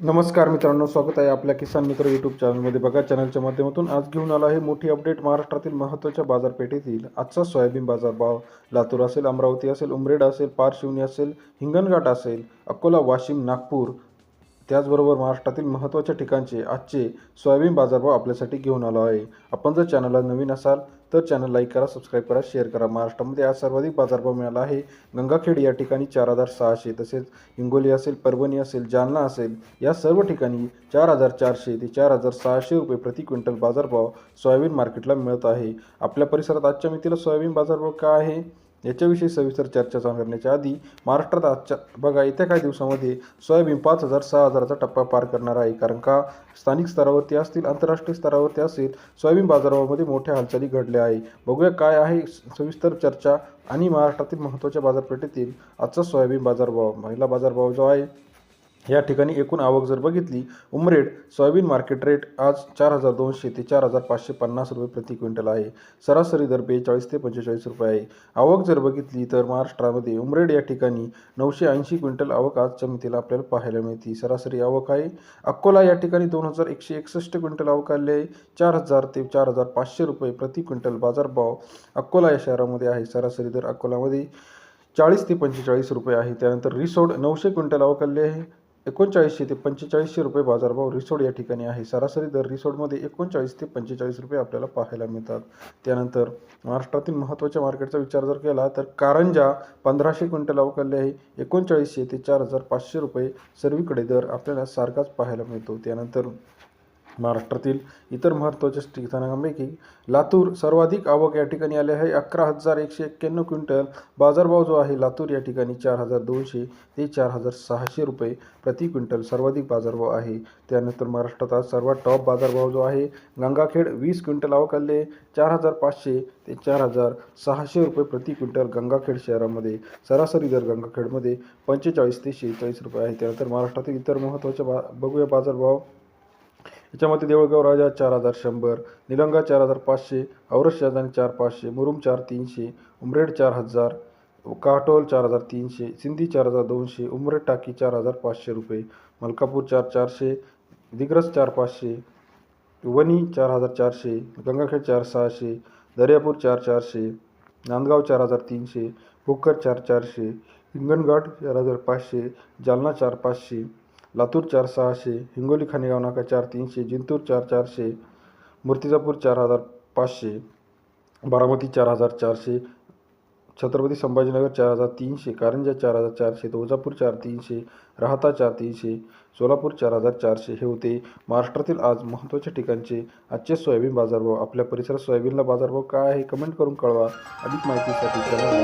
नमस्कार मित्रांनो स्वागत आहे आपल्या किसान मित्र यूट्यूब चॅनलमध्ये बघा चॅनलच्या माध्यमातून आज घेऊन आला आहे मोठी अपडेट महाराष्ट्रातील महत्त्वाच्या बाजारपेठेतील आजचा सोयाबीन बाजारभाव लातूर असेल अमरावती असेल उमरेड असेल पारशिवनी असेल हिंगणघाट असेल अकोला वाशिम नागपूर त्याचबरोबर महाराष्ट्रातील महत्त्वाच्या ठिकाणचे आजचे सोयाबीन बाजारभाव आपल्यासाठी घेऊन आलो आहे. आपण जर चॅनलला नवीन असाल तर चॅनल लाईक करा सबस्क्राईब करा शेअर करा. महाराष्ट्रामध्ये आज सर्वाधिक बाजारभाव मिळाला आहे. गंगाखेड या ठिकाणी चार हजार सहाशे तसेच हिंगोली असेल परभणी असेल जालना असेल या सर्व ठिकाणी चार हजार चारशे ते चार हजार सहाशे रुपये प्रति क्विंटल बाजारभाव सोयाबीन मार्केटला मिळत आहे. आपल्या परिसरात आजच्या मितीला सोयाबीन बाजारभाव काय आहे? याच्याविषयी सविस्तर चर्चा चालू करण्याच्या आधी महाराष्ट्रात आजच्या बघा येत्या काही दिवसामध्ये सोयाबीन पाच हजार सहा हजाराचा टप्पा पार करणार आहे. कारण का? स्थानिक स्तरावरती असतील आंतरराष्ट्रीय स्तरावरती असेल सोयाबीन बाजारामध्ये मोठ्या हालचाली घडल्या आहे बघूया काय आहे सविस्तर चर्चा. आणि महाराष्ट्रातील महत्त्वाच्या बाजारपेठेतील आजचा सोयाबीन बाजारभाव महिला बाजारभाव जो आहे या ठिकाणी एकूण आवक जर बघितली उमरेड सोयाबीन मार्केट रेट आज चार हजार दोनशे ते चार हजार पाचशे पन्नास रुपये प्रति क्विंटल आहे. सरासरी दर बेचाळीस ते पंचेचाळीस रुपये आहे. आवक जर बघितली तर महाराष्ट्रामध्ये उमरेड या ठिकाणी नऊशे ऐंशी क्विंटल आवक आज मितीला आपल्याला पाहायला मिळते. सरासरी आवक आहे. अकोला या ठिकाणी दोन हजार एकशे एकसष्ट क्विंटल आवक आले आहे. चार हजार ते चार हजार पाचशे रुपये प्रति क्विंटल बाजारभाव अकोला या शहरामध्ये आहे. सरासरी दर अकोलामध्ये चाळीस ते पंचेचाळीस रुपये आहे. त्यानंतर रिसोड नऊशे क्विंटल आवक आले आहे. एकोणचाळीसशे ते पंचेचाळीसशे रुपये बाजारभाव रिसोड या ठिकाणी आहे. सरासरी दर रिसोडमध्ये एकोणचाळीस ते पंचेचाळीस रुपये आपल्याला पाहायला मिळतात. त्यानंतर महाराष्ट्रातील महत्त्वाच्या मार्केटचा विचार जर केला तर कारंजा पंधराशे क्विंटल अवकाले आहे. एकोणचाळीसशे ते चार हजार पाचशे रुपये सर्वीकडे दर आपल्याला सारखाच पाहायला मिळतो. त्यानंतर महाराष्ट्रातील इतर महत्त्वाच्या ठिकाणांपैकी लातूर सर्वाधिक आवक या ठिकाणी आले आहे. अकरा हजार एकशे एक्क्याण्णव क्विंटल बाजारभाव जो आहे लातूर या ठिकाणी चार हजार दोनशे ते चार हजार सहाशे रुपये प्रति क्विंटल सर्वाधिक बाजारभाव आहे. त्यानंतर महाराष्ट्रात आज सर्वात टॉप बाजारभाव जो आहे गंगाखेड वीस क्विंटल आवक आले चार हजार पाचशे ते चार हजार सहाशे रुपये प्रति क्विंटल गंगाखेड शहरामध्ये सरासरी दर गंगाखेडमध्ये पंचेचाळीस ते शेहेचाळीस रुपये आहे. त्यानंतर महाराष्ट्रातील इतर महत्त्वाच्या बा बघूया बाजारभाव. याच्यामध्ये देऊळगाव राजा चार हजार शंभर निलंगा चार हजार पाचशे औरस शहाजानी चार पाचशे मुरुम चार तीनशे उमरेड चार हजार काटोल चार हजार तीनशे सिंधी चार हजार दोनशे उमरेड टाकी चार हजार पाचशे रुपये मलकापूर चार चारशे दिग्रस चार पाचशे वणी चार हजार चारशे गंगाखेड चार सहाशे दर्यापूर चार चारशे नांदगाव चार हजार तीनशे भोकर चार चारशे हिंगणघाट चार हजार पाचशे जालना चार पाचशे लातूर चार सहाशे हिंगोली खानेगाव नाका चार तीनशे जिंतूर चार चारशे मूर्तिजापूर चार हजार पाचशे बारामती चार हजार चारशे छत्रपती संभाजीनगर चार हजार तीनशे कारंजा चार हजार चारशे तुळजापूर चार तीनशे राहता चार तीनशे सोलापूर चार हजार चारशे हे होते. महाराष्ट्रातील आज महत्त्वाच्या ठिकाणचे आजचे सोयाबीन बाजारभाव. आपल्या परिसरात सोयाबीनला बाजारभाव काय आहे? कमेंट करून कळवा. अधिक माहितीसाठी चॅनल